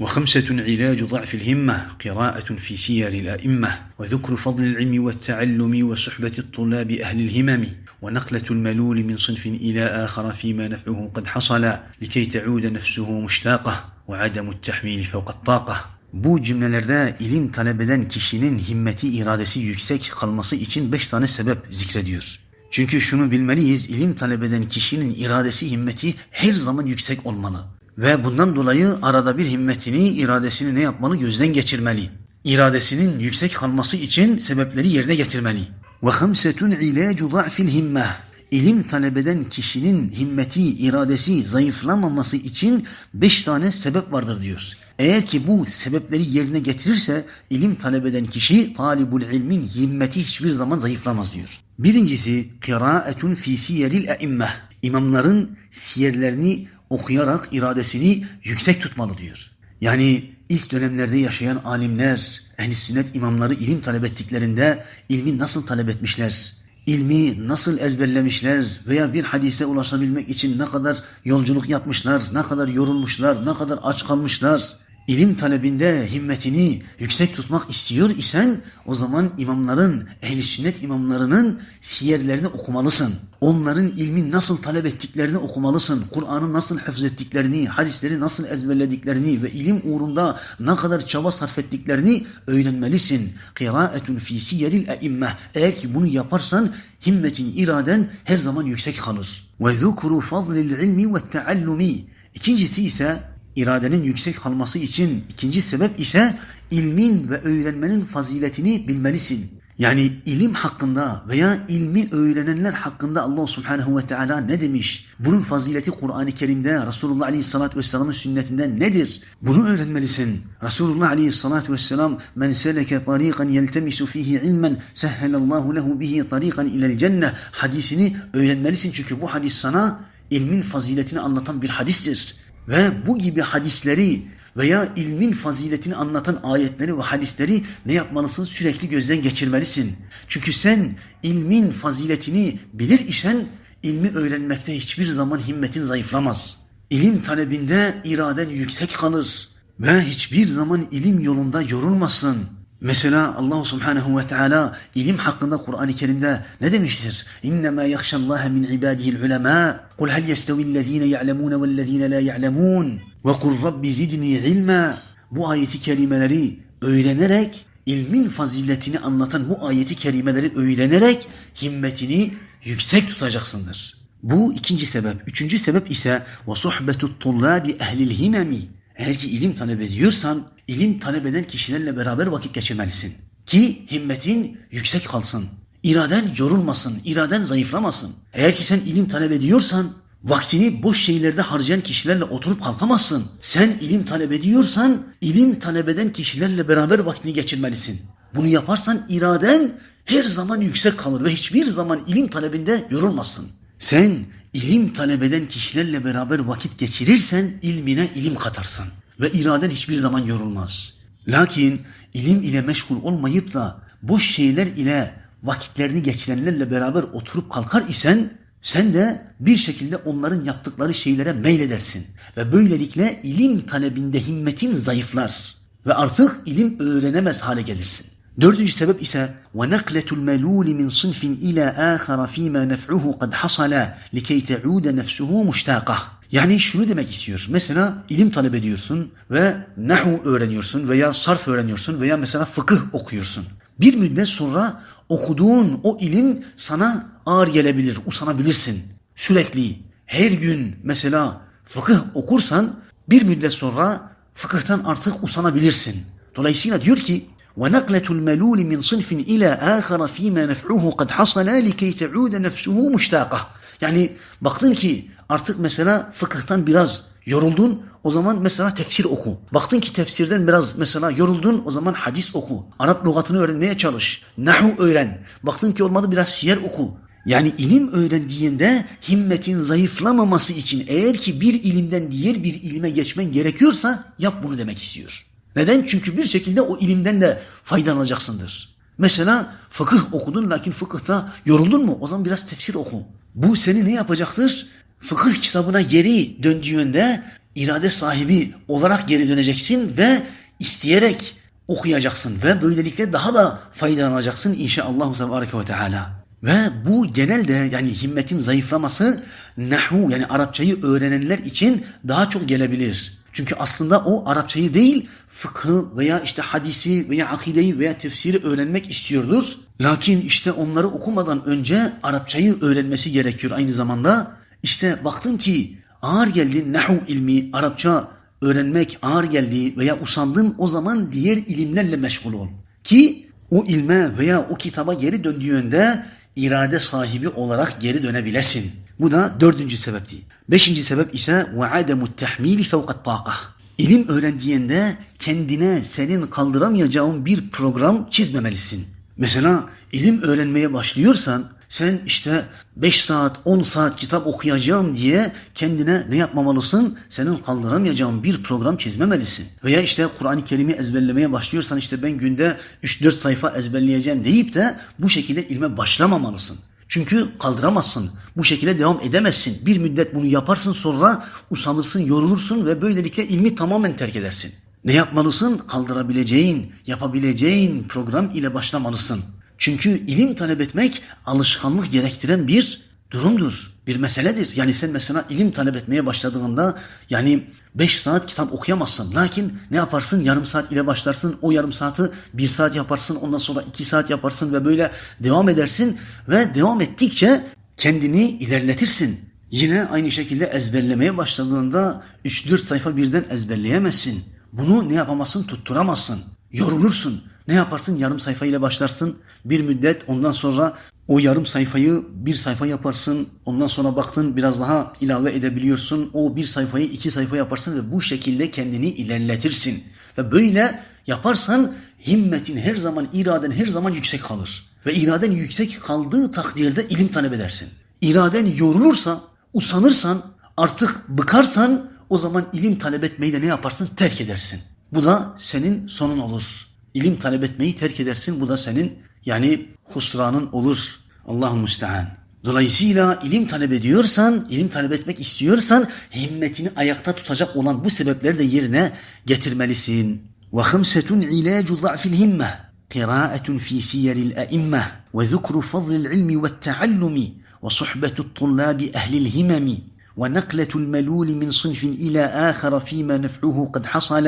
وخمسة علاج ضعف الهمة قراءة في سير الأئمة وذكر فضل العلم والتعلم وصحبة الطلاب أهل الهمم ونقلة الملول من صنف إلى آخر فيما نفعه قد حصل لكي تعود نفسه مشتاقة وعدم التحميل فوق الطاقة Bu cümlelerde ilim talep eden kişinin himmeti, iradesi yüksek kalması için beş tane sebep zikrediyor. Çünkü şunu bilmeliyiz, ilim talep eden kişinin iradesi, himmeti her zaman yüksek olmalı. Ve bundan dolayı arada bir himmetini, iradesini ne yapmalı? Gözden geçirmeli. İradesinin yüksek kalması için sebepleri yerine getirmeli. Ve hamsetun ilacu da'fil himme. İlim talep eden kişinin himmeti, iradesi zayıflamaması için beş tane sebep vardır diyor. Eğer ki bu sebepleri yerine getirirse ilim talep kişi talibul ilmin himmeti hiçbir zaman zayıflamaz diyor. Birincisi kıraatun fi siyeril e'immeh. İmamların siyerlerini okuyarak iradesini yüksek tutmalı diyor. Yani ilk dönemlerde yaşayan alimler, ehli sünnet imamları ilim talep ettiklerinde ilmi nasıl talep etmişler? İlmi nasıl ezberlemişler veya bir hadise ulaşabilmek için ne kadar yolculuk yapmışlar, ne kadar yorulmuşlar, ne kadar aç kalmışlar. İlim talebinde himmetini yüksek tutmak istiyor isen o zaman imamların, ehli sünnet imamlarının siyerlerini okumalısın. Onların ilmi nasıl talep ettiklerini okumalısın. Kur'an'ı nasıl hafzettiklerini, hadisleri nasıl ezberlediklerini ve ilim uğrunda ne kadar çaba sarf ettiklerini öğrenmelisin. Kıraetun fi siyeril e'immeh. Eğer ki bunu yaparsan himmetin, iraden her zaman yüksek kalır. Ve zukru fadlil ilmi ve teallumi. İkincisi ise iradenin yüksek kalması için ikinci sebep ise ilmin ve öğrenmenin faziletini bilmelisin. Yani ilim hakkında veya ilmi öğrenenler hakkında Allah subhanehu ve teala ne demiş? Bunun fazileti Kur'an-ı Kerim'de Resulullah aleyhissalatü vesselamın sünnetinde nedir? Bunu öğrenmelisin. Resulullah aleyhissalatü vesselam men seleke tariqan yeltemisu fihi ilmen sehhelallahu lehu bihi tariqan ilel cenne hadisini öğrenmelisin. Çünkü bu hadis sana ilmin faziletini anlatan bir hadistir. Ve bu gibi hadisleri veya ilmin faziletini anlatan ayetleri ve hadisleri ne yapmalısın? Sürekli gözden geçirmelisin. Çünkü sen ilmin faziletini bilir isen ilmi öğrenmekte hiçbir zaman himmetin zayıflamaz. İlim talebinde iraden yüksek kalır ve hiçbir zaman ilim yolunda yorulmasın. Mesela Allah Subhanahu ve Teala ilim hakkında Kur'an-ı Kerim'de ne demiştir? İnnemâ yakşallâhe min ibâdihil ulemâ. Kul hel yestevillezîne ya'lemûne vellezîne lâ ya'lemûn. Ve kul rabbi zidni ilmâ. Bu ayeti kerimeleri öğrenerek, ilmin faziletini anlatan bu ayeti kerimeleri öğrenerek himmetini yüksek tutacaksındır. Bu ikinci sebep. Üçüncü sebep ise ve sohbetut tullâbi ehlil himemi. Eğer ki ilim talep ediyorsan, ilim talep eden kişilerle beraber vakit geçirmelisin. Ki himmetin yüksek kalsın. İraden yorulmasın, iraden zayıflamasın. Eğer ki sen ilim talep ediyorsan, vaktini boş şeylerde harcayan kişilerle oturup kalkamazsın. Sen ilim talep ediyorsan, ilim talep eden kişilerle beraber vaktini geçirmelisin. Bunu yaparsan iraden her zaman yüksek kalır ve hiçbir zaman ilim talebinde yorulmazsın. Sen ilim talep eden kişilerle beraber vakit geçirirsen ilmine ilim katarsın ve iraden hiçbir zaman yorulmaz. Lakin ilim ile meşgul olmayıp da boş şeyler ile vakitlerini geçirenlerle beraber oturup kalkar isen sen de bir şekilde onların yaptıkları şeylere meyledersin ve böylelikle ilim talebinde himmetin zayıflar ve artık ilim öğrenemez hale gelirsin. Dördüncü sebep ise وَنَقْلَةُ الْمَلُولِ مِنْ صِنْفٍ إِلَى آخَرَ ف۪ي مَا نَفْعُهُ قَدْ حَصَلَ لِكَيْ تَعُودَ نَفْسُهُ مُشْتَاقَةً Yani şunu demek istiyor. Mesela ilim talep ediyorsun ve nahu öğreniyorsun veya sarf öğreniyorsun veya mesela fıkıh okuyorsun. Bir müddet sonra okuduğun o ilim sana ağır gelebilir, usanabilirsin. Sürekli her gün mesela fıkıh okursan bir müddet sonra fıkıhtan artık usanabilirsin. Dolayısıyla diyor ki ونقلة الملول من صنف إلى آخر فيما نفعه قد حصل لكي تعود نفسه مشتاقة. Yani baktın ki artık mesela fıkıhtan biraz yoruldun o zaman mesela tefsir oku. Baktın ki tefsirden biraz mesela yoruldun o zaman hadis oku. Arap lügatını öğrenmeye çalış. Nahu öğren. Baktın ki olmadı biraz siyer oku. Yani ilim öğrendiğinde himmetin zayıflamaması için eğer ki bir ilimden diğer bir ilime geçmen gerekiyorsa yap bunu demek istiyor. Neden? Çünkü bir şekilde o ilimden de faydalanacaksındır. Mesela fıkıh okudun lakin fıkıhta yoruldun mu? O zaman biraz tefsir oku. Bu seni ne yapacaktır? Fıkıh kitabına geri döndüğünde irade sahibi olarak geri döneceksin ve isteyerek okuyacaksın ve böylelikle daha da faydalanacaksın inşallah ve teala. Ve bu genelde yani himmetin zayıflaması nahu yani Arapçayı öğrenenler için daha çok gelebilir. Çünkü aslında o Arapçayı değil fıkhı veya işte hadisi veya akideyi veya tefsiri öğrenmek istiyordur. Lakin işte onları okumadan önce Arapçayı öğrenmesi gerekiyor aynı zamanda. İşte baktım ki ağır geldi nahu ilmi, Arapça öğrenmek ağır geldi veya usandın o zaman diğer ilimlerle meşgul ol. Ki o ilme veya o kitaba geri döndüğünde irade sahibi olarak geri dönebilesin. Bu da dördüncü sebepti. Beşinci sebep ise ve ademu tehmili fevkat takah. İlim öğrendiğinde kendine senin kaldıramayacağın bir program çizmemelisin. Mesela ilim öğrenmeye başlıyorsan sen işte 5 saat 10 saat kitap okuyacağım diye kendine ne yapmamalısın? Senin kaldıramayacağın bir program çizmemelisin. Veya işte Kur'an-ı Kerim'i ezberlemeye başlıyorsan işte ben günde 3-4 sayfa ezberleyeceğim deyip de bu şekilde ilme başlamamalısın. Çünkü kaldıramazsın. Bu şekilde devam edemezsin. Bir müddet bunu yaparsın sonra usanırsın, yorulursun ve böylelikle ilmi tamamen terk edersin. Ne yapmalısın? Kaldırabileceğin, yapabileceğin program ile başlamalısın. Çünkü ilim talep etmek alışkanlık gerektiren bir durumdur. Bir meseledir. Yani sen mesela ilim talep etmeye başladığında yani 5 saat kitap okuyamazsın. Lakin ne yaparsın? Yarım saat ile başlarsın. O yarım saati bir saat yaparsın. Ondan sonra iki saat yaparsın ve böyle devam edersin. Ve devam ettikçe kendini ilerletirsin. Yine aynı şekilde ezberlemeye başladığında 3-4 sayfa birden ezberleyemezsin. Bunu ne yapamazsın? Tutturamazsın. Yorulursun. Ne yaparsın? Yarım sayfa ile başlarsın. Bir müddet ondan sonra o yarım sayfayı bir sayfa yaparsın. Ondan sonra baktın biraz daha ilave edebiliyorsun. O bir sayfayı iki sayfa yaparsın ve bu şekilde kendini ilerletirsin. Ve böyle yaparsan himmetin her zaman, iraden her zaman yüksek kalır. Ve iraden yüksek kaldığı takdirde ilim talep edersin. İraden yorulursa, usanırsan, artık bıkarsan o zaman ilim talep etmeyi de ne yaparsın? Terk edersin. Bu da senin sonun olur. İlim talep etmeyi terk edersin. Bu da senin yani husranın olur. Allah'ın müstehan. Dolayısıyla ilim talep ediyorsan, ilim talep etmek istiyorsan himmetini ayakta tutacak olan bu sebepleri de yerine getirmelisin. Ve hımsetun ilacu za'fil himme. قراءة في سير الأئمة وذكر فضل العلم والتعلم وصحبة الطلاب أهل الهمم ونقلة الملول من صنف إلى آخر فيما نفعه قد حصل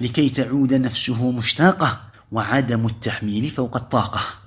لكي تعود نفسه مشتاقة وعدم التحميل فوق الطاقة